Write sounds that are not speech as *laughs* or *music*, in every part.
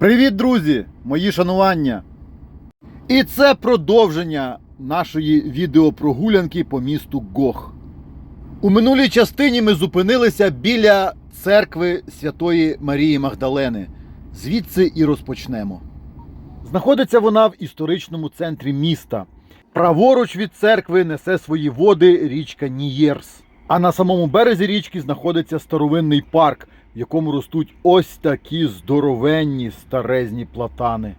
Привіт, друзі! Мої шанування! І це продовження нашої відеопрогулянки по місту Гох. У минулій частині ми зупинилися біля церкви Святої Марії Магдалени. Звідси і розпочнемо. Знаходиться вона в історичному центрі міста. Праворуч від церкви несе свої води річка Нієрс. А на самому березі річки знаходиться старовинний парк, в якому ростуть ось такі здоровенні старезні платани.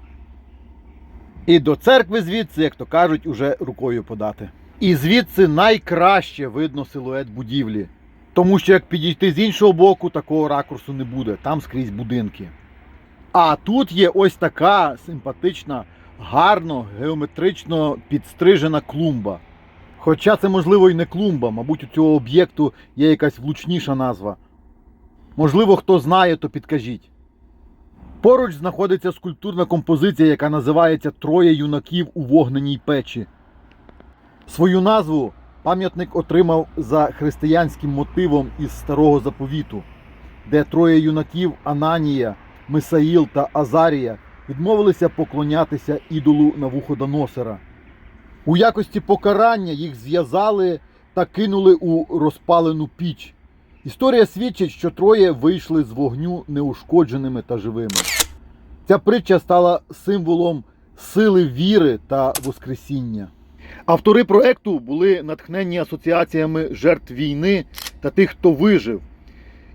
І до церкви звідси, як то кажуть, уже рукою подати. І звідси найкраще видно силует будівлі. Тому що як підійти з іншого боку, такого ракурсу не буде, там скрізь будинки. А тут є ось така симпатична, гарно, геометрично підстрижена клумба. Хоча це, можливо, і не клумба, мабуть, у цього об'єкту є якась влучніша назва. Можливо, хто знає, то підкажіть. Поруч знаходиться скульптурна композиція, яка називається Троє юнаків у вогненій печі. Свою назву пам'ятник отримав за християнським мотивом із старого заповіту, де троє юнаків Ананія, Мисаїл та Азарія відмовилися поклонятися ідолу Навуходоносора. У якості покарання їх зв'язали та кинули у розпалену піч. Історія свідчить, що троє вийшли з вогню неушкодженими та живими. Ця притча стала символом сили віри та воскресіння. Автори проекту були натхнені асоціаціями жертв війни та тих, хто вижив.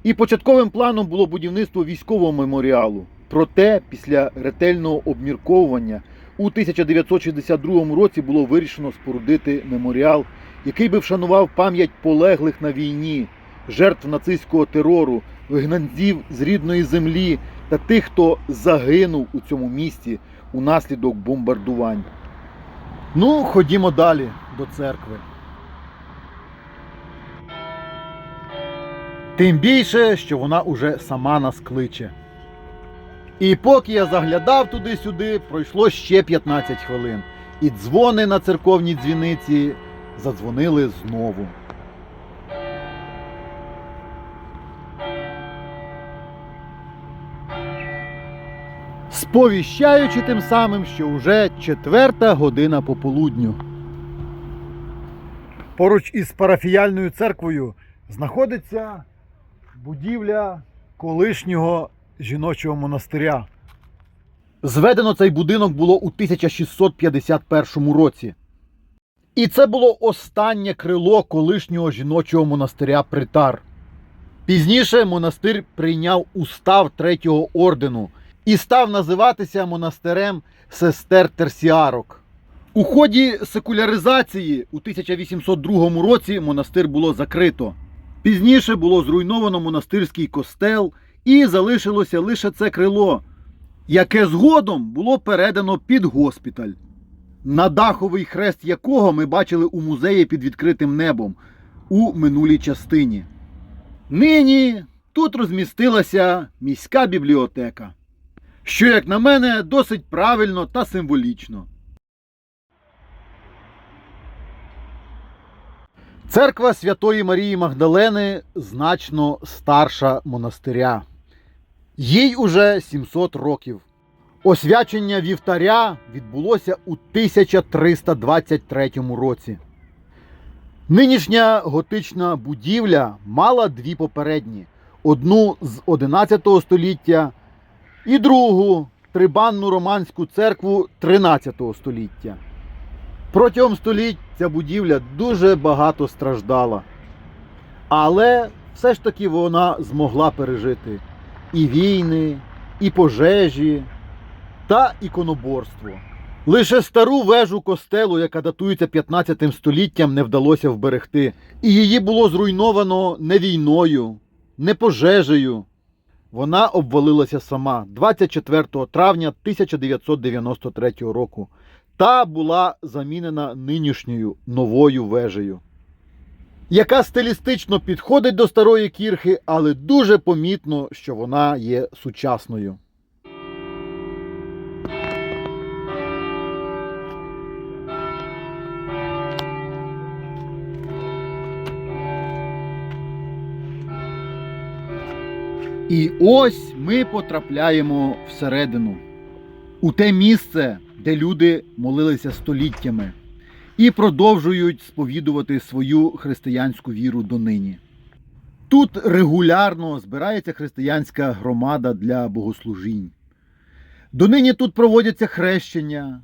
І початковим планом було будівництво військового меморіалу. Проте, після ретельного обмірковування у 1962 році було вирішено спорудити меморіал, який би вшанував пам'ять полеглих на війні, жертв нацистського терору, вигнанців з рідної землі та тих, хто загинув у цьому місті унаслідок бомбардувань. Ну, ходімо далі до церкви. Тим більше, що вона уже сама нас кличе. І поки я заглядав туди-сюди, пройшло ще 15 хвилин. І дзвони на церковній дзвіниці задзвонили знову. Сповіщаючи тим самим, що вже четверта година пополудню. Поруч із парафіяльною церквою знаходиться будівля колишнього жіночого монастиря. Зведено цей будинок було у 1651 році. І це було останнє крило колишнього жіночого монастиря Притар. Пізніше монастир прийняв устав третього ордену і став називатися монастирем сестер Терсіарок. У ході секуляризації у 1802 році монастир було закрито. Пізніше було зруйновано монастирський костел і залишилося лише це крило, яке згодом було передано під госпіталь, на даховий хрест якого ми бачили у музеї під відкритим небом у минулій частині. Нині тут розмістилася міська бібліотека, що, як на мене, досить правильно та символічно. Церква Святої Марії Магдалени значно старша монастиря. Їй уже 700 років. Освячення вівтаря відбулося у 1323 році. Нинішня готична будівля мала дві попередні: одну з 11 століття і другу трибанну романську церкву 13 століття. Протягом століть ця будівля дуже багато страждала. Але все ж таки вона змогла пережити і війни, і пожежі та іконоборство. Лише стару вежу костелу, яка датується 15 століттям, не вдалося вберегти. І її було зруйновано не війною, не пожежею. Вона обвалилася сама 24 травня 1993 року та була замінена нинішньою новою вежею, яка стилістично підходить до старої кірхи, але дуже помітно, що вона є сучасною. І ось ми потрапляємо всередину, у те місце, де люди молилися століттями і продовжують сповідувати свою християнську віру донині. Тут регулярно збирається християнська громада для богослужінь. Донині тут проводяться хрещення,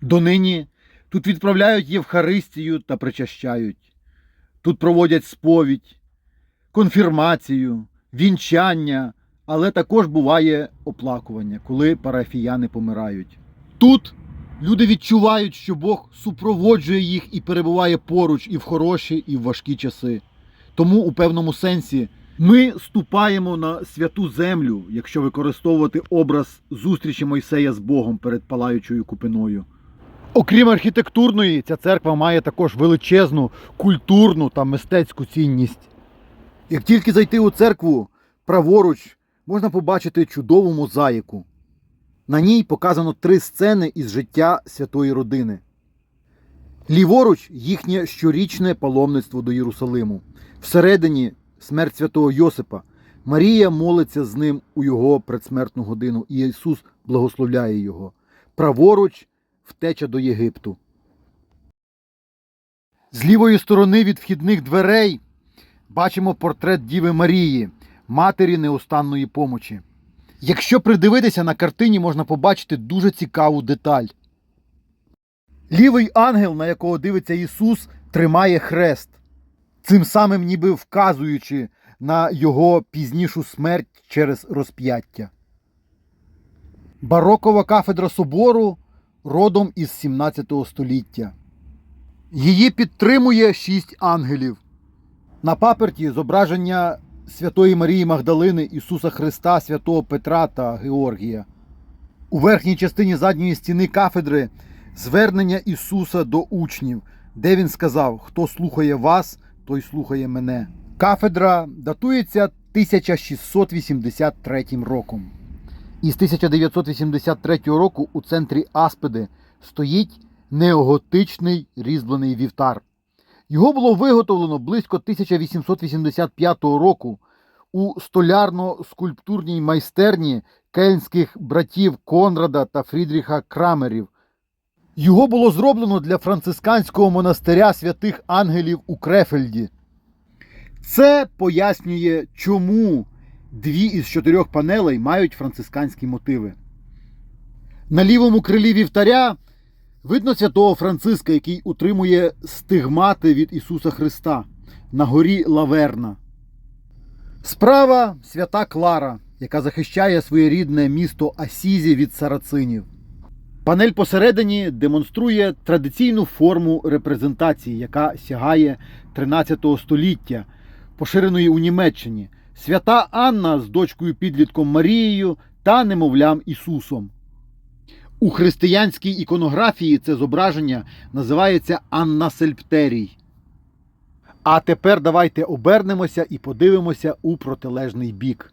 донині тут відправляють Євхаристію та причащають. Тут проводять сповідь, конфірмацію, вінчання, але також буває оплакування, коли парафіяни помирають. Тут люди відчувають, що Бог супроводжує їх і перебуває поруч і в хороші, і в важкі часи. Тому у певному сенсі ми ступаємо на святу землю, якщо використовувати образ зустрічі Мойсея з Богом перед палаючою купиною. Окрім архітектурної, ця церква має також величезну культурну та мистецьку цінність. Як тільки зайти у церкву праворуч, можна побачити чудову мозаїку. На ній показано три сцени із життя святої родини. Ліворуч їхнє щорічне паломництво до Єрусалиму. Всередині смерть святого Йосипа. Марія молиться з ним у його предсмертну годину, і Ісус благословляє його. Праворуч втеча до Єгипту. З лівої сторони від вхідних дверей бачимо портрет Діви Марії, матері неустанної помочі. Якщо придивитися на картині, можна побачити дуже цікаву деталь. Лівий ангел, на якого дивиться Ісус, тримає хрест, цим самим ніби вказуючи на його пізнішу смерть через розп'яття. Барокова кафедра собору родом із 17 століття. Її підтримує шість ангелів. На паперті зображення Святої Марії Магдалини, Ісуса Христа, Святого Петра та Георгія. У верхній частині задньої стіни кафедри звернення Ісуса до учнів, де він сказав: Хто слухає вас, той слухає мене. Кафедра датується 1683 роком. Із 1983 року у центрі Аспиди стоїть неоготичний різьблений вівтар. Його було виготовлено близько 1885 року у столярно-скульптурній майстерні кельнських братів Конрада та Фрідріха Крамерів. Його було зроблено для францисканського монастиря святих ангелів у Крефельді. Це пояснює, чому дві із чотирьох панелей мають францисканські мотиви. На лівому крилі вівтаря видно святого Франциска, який утримує стигмати від Ісуса Христа на горі Лаверна. Справа свята Клара, яка захищає своє рідне місто Асізі від сарацинів. Панель посередині демонструє традиційну форму репрезентації, яка сягає 13 століття, поширеної у Німеччині. Свята Анна з дочкою підлітком Марією та немовлям Ісусом. У християнській іконографії це зображення називається Аннасельптерій. А тепер давайте обернемося і подивимося у протилежний бік.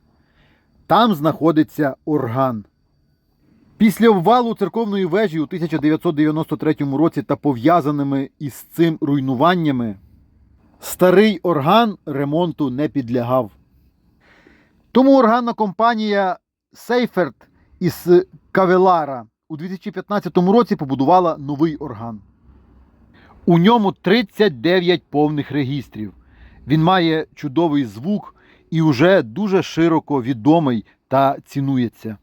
Там знаходиться орган. Після обвалу церковної вежі у 1993 році та пов'язаними із цим руйнуваннями старий орган ремонту не підлягав. Тому органна компанія Сейферт із Кавелара у 2015 році побудувала новий орган. У ньому 39 повних регістрів. Він має чудовий звук і вже дуже широко відомий та цінується.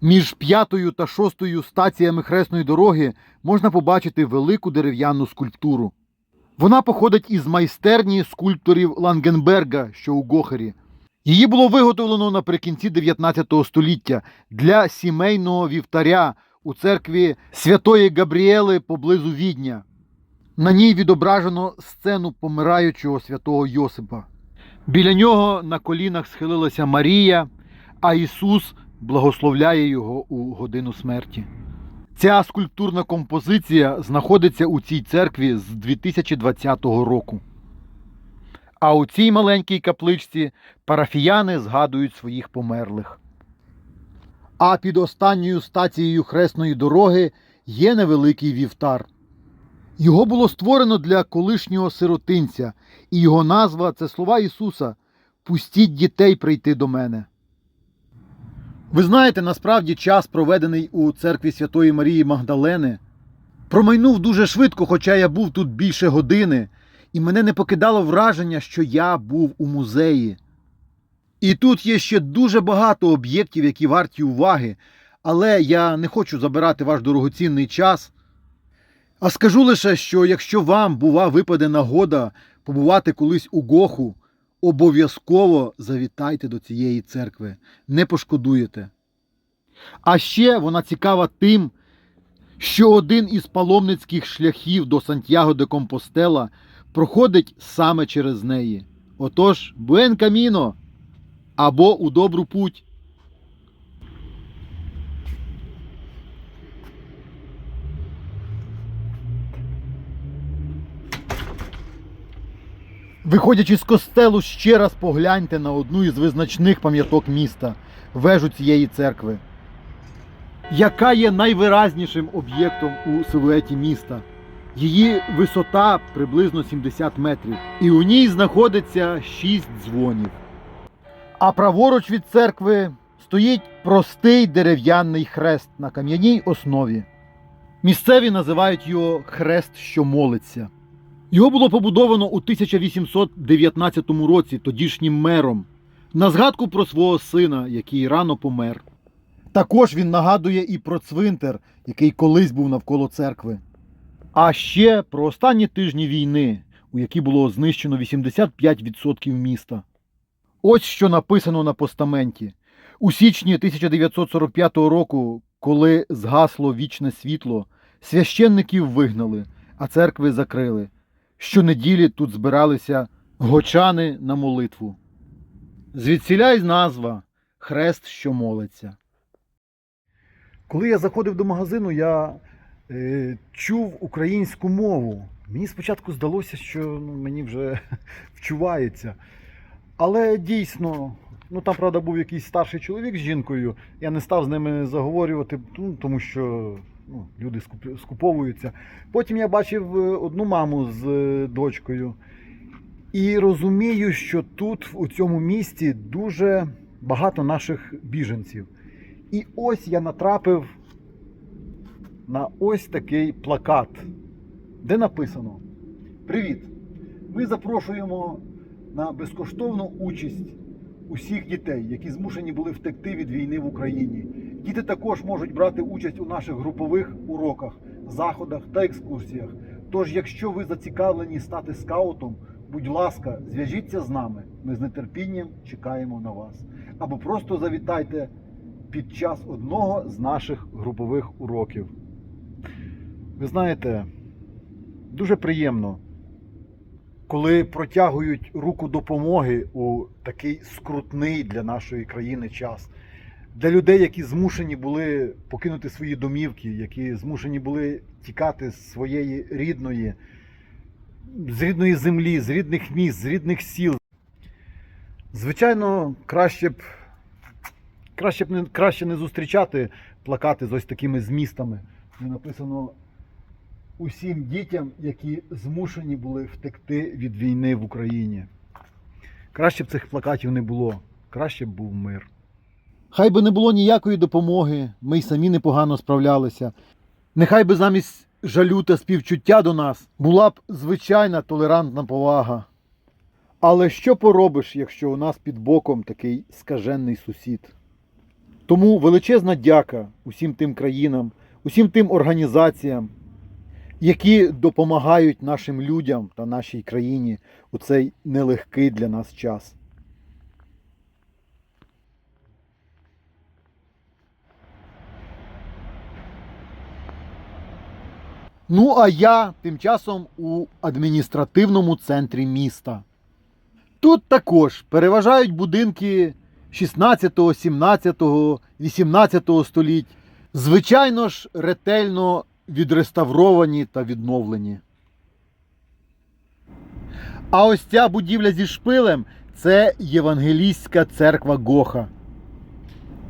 Між п'ятою та шостою стаціями хресної дороги можна побачити велику дерев'яну скульптуру. Вона походить із майстерні скульпторів Лангенберга, що у Гохері. Її було виготовлено наприкінці 19 століття для сімейного вівтаря у церкві Святої Габріели поблизу Відня. На ній відображено сцену помираючого святого Йосипа. Біля нього на колінах схилилася Марія, а Ісус благословляє його у годину смерті. Ця скульптурна композиція знаходиться у цій церкві з 2020 року. А у цій маленькій капличці парафіяни згадують своїх померлих. А під останньою стацією хресної дороги є невеликий вівтар. Його було створено для колишнього сиротинця, і його назва це слова Ісуса Пустіть дітей прийти до мене. Ви знаєте, насправді час, проведений у церкві Святої Марії Магдалени, промайнув дуже швидко, хоча я був тут більше години, і мене не покидало враження, що я був у музеї. І тут є ще дуже багато об'єктів, які варті уваги, але я не хочу забирати ваш дорогоцінний час. А скажу лише, що якщо вам, бува, випаде нагода побувати колись у Гоху, обов'язково завітайте до цієї церкви, не пошкодуєте. А ще вона цікава тим, що один із паломницьких шляхів до Сантьяго де Компостела проходить саме через неї. Отож, Буен Каміно або у добру путь. Виходячи з костелу, ще раз погляньте на одну із визначних пам'яток міста вежу цієї церкви, яка є найвиразнішим об'єктом у силуеті міста. Її висота приблизно 70 метрів, і у ній знаходиться 6 дзвонів. А праворуч від церкви стоїть простий дерев'яний хрест на кам'яній основі. Місцеві називають його хрест, що молиться. Його було побудовано у 1819 році тодішнім мером на згадку про свого сина, який рано помер. Також він нагадує і про цвинтар, який колись був навколо церкви. А ще про останні тижні війни, у які було знищено 85% міста. Ось що написано на постаменті. У січні 1945 року, коли згасло вічне світло, священників вигнали, а церкви закрили. Щонеділі тут збиралися гочани на молитву. Звідсіля й назва Хрест, що молиться. Коли я заходив до магазину, я чув українську мову. Мені спочатку здалося, що ну, мені вже *laughs* вчувається. Але дійсно, ну там, правда, був якийсь старший чоловік з жінкою. Я не став з ними заговорювати, ну, тому що ну, люди скуповуються. Потім я бачив е, одну маму з е, дочкою. І розумію, що тут, у цьому місті, дуже багато наших біженців. І ось я натрапив на ось такий плакат, де написано: Привіт! Ми запрошуємо на безкоштовну участь усіх дітей, які змушені були втекти від війни в Україні. Діти також можуть брати участь у наших групових уроках, заходах та екскурсіях. Тож, якщо ви зацікавлені стати скаутом, будь ласка, зв'яжіться з нами. Ми з нетерпінням чекаємо на вас. Або просто завітайте під час одного з наших групових уроків. Ви знаєте, дуже приємно, коли протягують руку допомоги у такий скрутний для нашої країни час. Для людей, які змушені були покинути свої домівки, які змушені були тікати з своєї рідної, з рідної землі, з рідних міст, з рідних сіл. Звичайно, краще б, краще б не, краще не зустрічати плакати з ось такими змістами, де написано усім дітям, які змушені були втекти від війни в Україні. Краще б цих плакатів не було, краще б був мир. Хай би не було ніякої допомоги, ми й самі непогано справлялися. Нехай би замість жалю та співчуття до нас була б звичайна толерантна повага. Але що поробиш, якщо у нас під боком такий скажений сусід? Тому величезна дяка усім тим країнам, усім тим організаціям, які допомагають нашим людям та нашій країні у цей нелегкий для нас час. Ну, а я тим часом у адміністративному центрі міста. Тут також переважають будинки 16, 17, 18 століть. Звичайно ж, ретельно відреставровані та відновлені. А ось ця будівля зі шпилем це Євангелійська церква Гоха.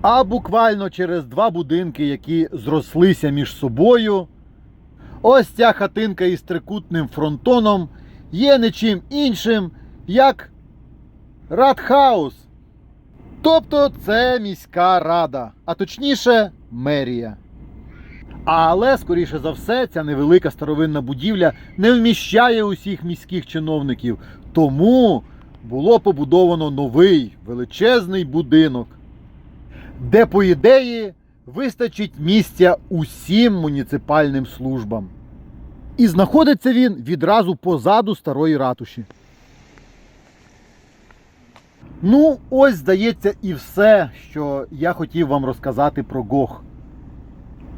А буквально через два будинки, які зрослися між собою, ось ця хатинка із трикутним фронтоном є не чим іншим, як Радхаус. Тобто це міська рада, а точніше мерія. Але, скоріше за все, ця невелика старовинна будівля не вміщає усіх міських чиновників. Тому було побудовано новий величезний будинок, де, по ідеї, вистачить місця усім муніципальним службам. І знаходиться він відразу позаду старої ратуші. Ну, ось здається, і все, що я хотів вам розказати про Гох.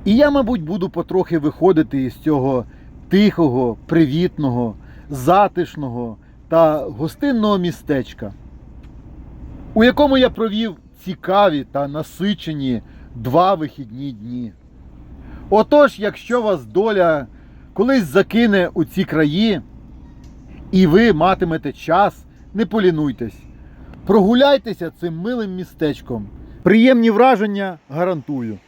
І я, мабуть, буду потрохи виходити із цього тихого, привітного, затишного та гостинного містечка, у якому я провів цікаві та насичені два вихідні дні. Отож, якщо вас доля колись закине у ці краї, і ви матимете час, не полінуйтесь. Прогуляйтеся цим милим містечком. Приємні враження гарантую.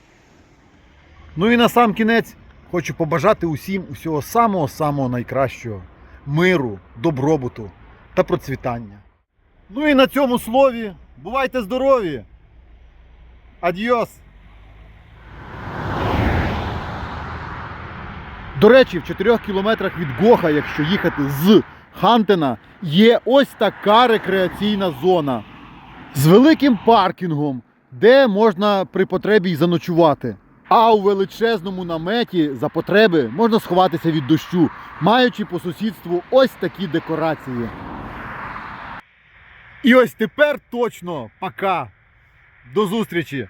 Ну і на сам кінець хочу побажати усім усього самого-самого найкращого миру, добробуту та процвітання. Ну і на цьому слові бувайте здорові! Адьос! До речі, в 4 кілометрах від Гоха, якщо їхати з Хантена, є ось така рекреаційна зона з великим паркінгом, де можна при потребі й заночувати. А у величезному наметі за потреби можна сховатися від дощу, маючи по сусідству ось такі декорації. І ось тепер точно пока. До зустрічі!